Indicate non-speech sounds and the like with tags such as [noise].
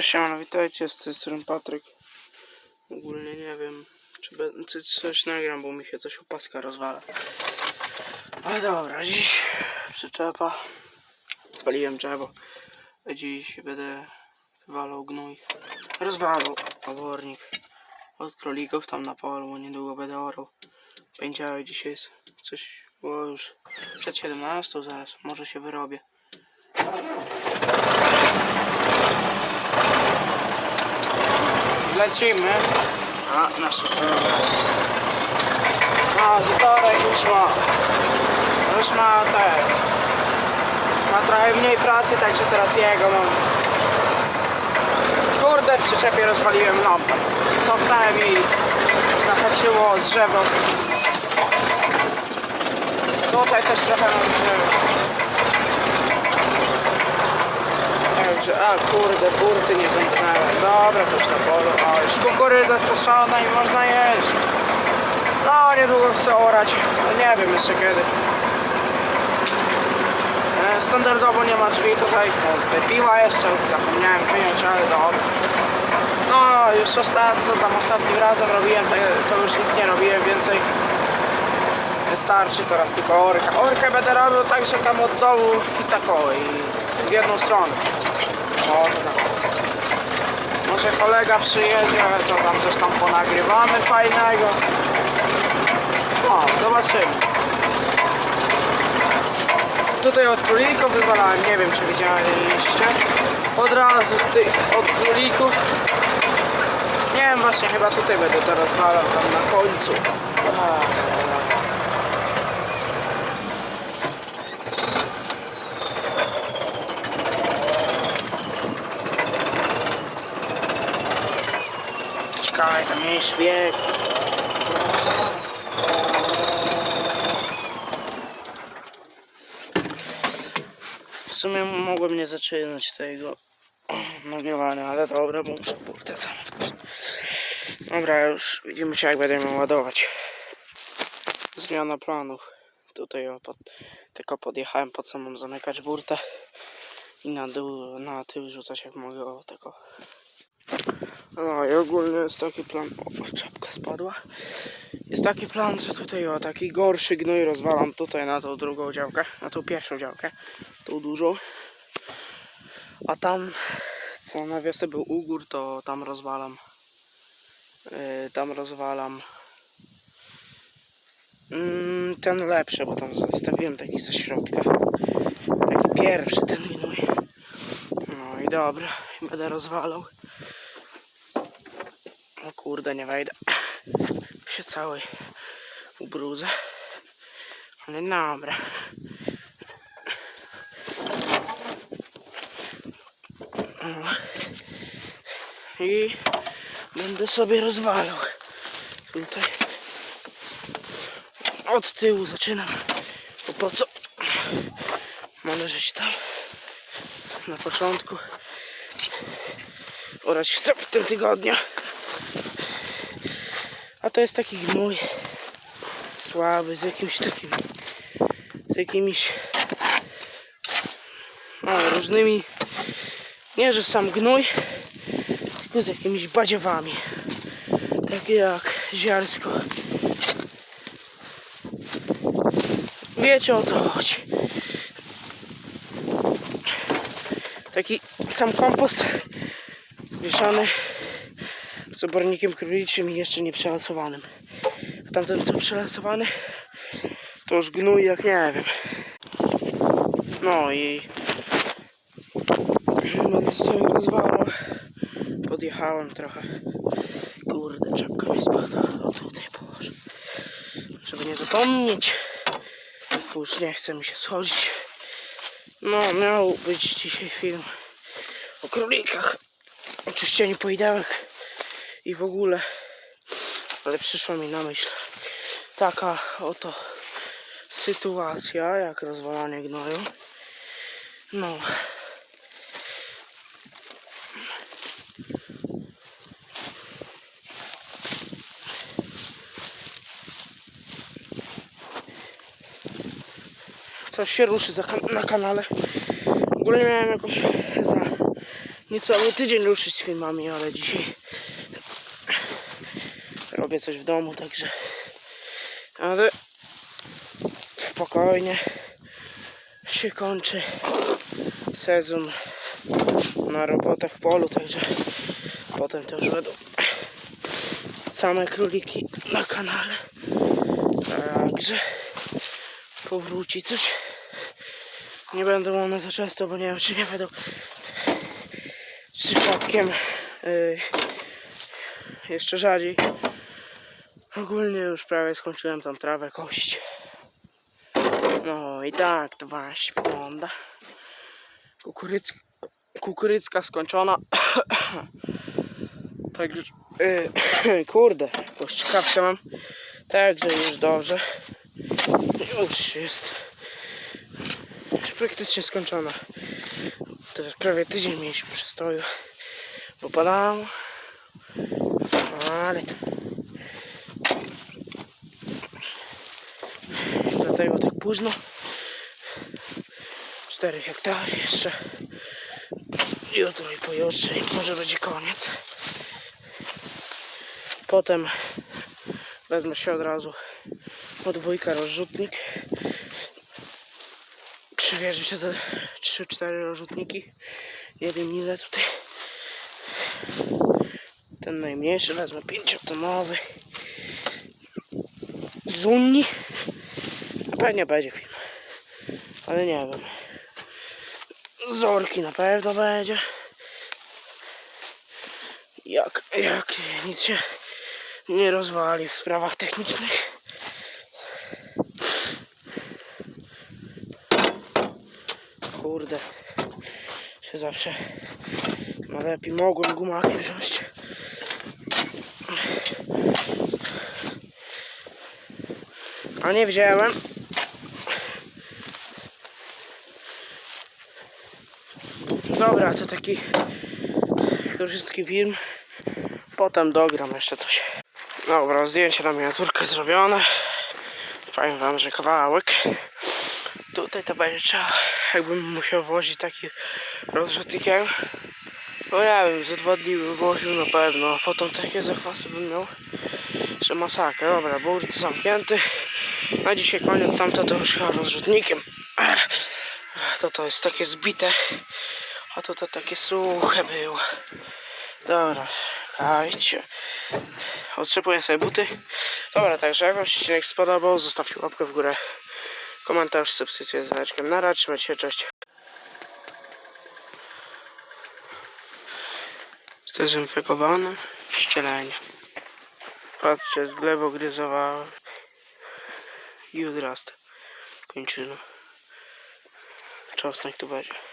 Siemano, witajcie, z tej strony Patryk. Ogólnie nie wiem, czy, coś nagram, bo mi się coś opaska rozwala. Ale dobra, dziś przyczepa. Spaliłem drzewo. Dziś będę wywalał gnój. Rozwalał obornik. Od królików tam na polu, niedługo będę orał. Pędziały dzisiaj jest coś, było już przed 17 zaraz, może się wyrobię. Lecimy. A, nasze słowa. A, Zatorek już ma. Już ma tak. Ma trochę mniej pracy, także teraz jego mam. Kurde, w przyczepie rozwaliłem lampę. Cofnąłem i zahaczyło drzewo. Tutaj też trochę mam drzewo. A kurde, burty nie zamknęłem. Dobra, to już na polu. O, już kukurydza i można jeść. No, niedługo chcę orać. No, nie wiem jeszcze kiedy. E, Standardowo nie ma drzwi tutaj. O, te piła jeszcze zapomniałem wyjąć, ale dobra. No, już ostatnio, tam ostatnim razem robiłem, to, już nic nie robiłem więcej. Wystarczy teraz tylko orka. Orkę będę robił tak, tam od dołu i tak o, i w jedną stronę. Tak. Może kolega przyjedzie, to tam coś tam ponagrywamy fajnego. O, zobaczymy. Tutaj od królików wywalałem, nie wiem czy widzieliście. Od razu z tych, od królików. Nie wiem właśnie, chyba tutaj będę to rozwalał tam na końcu. Czekaj, tam jest szwieg. W sumie mogłem nie zaczynać tego [clears throat] nagrywania, ale dobra, muszę burtę zamknąć. Dobra, już widzimy się jak będziemy ładować. Zmiana planów. Tutaj pod, tylko podjechałem po co mam zamykać burtę i na dół, na tył rzucać jak mogę o tego. No i ogólnie jest taki plan. O, czapka spadła. Jest taki plan, że tutaj o taki gorszy gnój rozwalam tutaj na tą drugą działkę, na tą pierwszą działkę, tą dużą. A tam, co na wiosce był ugór, to tam rozwalam. Yy, tam rozwalam. Mm, ten lepszy, bo tam zostawiłem taki ze środka. Taki pierwszy ten gnój. No i dobra, będę rozwalał. Kurde, nie wejdę. [coughs] Się cały ubrudzę. Ale dobra. O. I będę sobie rozwalał. Tutaj. Od tyłu zaczynam. Bo po co? Mam leżeć tam. Na początku. Orać chcę w tym tygodniu. To jest taki gnój słaby, z jakimś takim, z jakimiś no, różnymi, nie że sam gnój, tylko z jakimiś badziewami, takie jak ziarsko. Wiecie o co chodzi. Taki sam kompost zmieszany z obornikiem króliczym i jeszcze nie przelasowanym. A tamten co przelasowany to już gnój jak nie wiem. No i będę sobie rozwalał. Podjechałem trochę. Kurde, czapka mi spadła. To tutaj położę. Żeby nie zapomnieć. Bo już nie chce mi się schodzić. No, miał być dzisiaj film o królikach. O czyszczeniu poidełek i w ogóle. Ale przyszła mi na myśl taka oto sytuacja, jak rozwalanie gnoju. No. Coś się ruszy kan- na kanale. W ogóle miałem jakoś za niecały tydzień ruszyć z filmami, ale dzisiaj robię coś w domu, także ale spokojnie się kończy sezon na robotę w polu, także potem to już będą same króliki na kanale. Także powróci coś. Nie będą one za często, bo nie wiem czy nie będą przypadkiem yy, jeszcze rzadziej. Ogólnie już prawie skończyłem tą trawę kość. No i tak to właśnie wygląda. Kukurycka, skończona. [coughs] Także, yy, [coughs] kurde, poszczykawkę mam. Także już dobrze. Już jest. Już praktycznie skończona. Teraz prawie tydzień mieliśmy przestoju. Bo padało. Ale Dlatego tak późno. 4 hektary jeszcze. Jutro i pojutrze i może będzie koniec. Potem wezmę się od razu podwójka rozrzutnik. Przywierzę się za 3-4 rozrzutniki. Nie wiem ile tutaj. Ten najmniejszy wezmę 5-tonowy. Z Unii. Pewnie będzie film. Ale nie wiem. Zorki na pewno będzie. Jak, jak nic się nie rozwali w sprawach technicznych. Kurde. Się zawsze no lepiej mogłem gumaki wziąć. A nie wziąłem. Dobra, to taki krótki film. Potem dogram jeszcze coś. Dobra, zdjęcie na miniaturkę zrobione. Powiem wam, że kawałek. Tutaj to będzie trzeba, jakbym musiał wozić taki rozrzutnikiem. No ja wiem, za dwa dni bym na pewno, a potem takie zachwasy bym miał, że masakra. Dobra, burt zamknięty. Na dzisiaj koniec, tamto to już chyba rozrzutnikiem. To to jest takie zbite, a to to takie suche było. Dobra, kajcie. Otrzepuję sobie buty. Dobra, także jak wam się odcinek spodobał, zostawcie łapkę w górę, komentarz, subskrypcję z dzwoneczkiem. Na razie, trzymajcie się, cześć. Zdezynfekowane ścielenie. Patrzcie, z glebo gryzowały i odrasta kończyna. Czosnek tu będzie.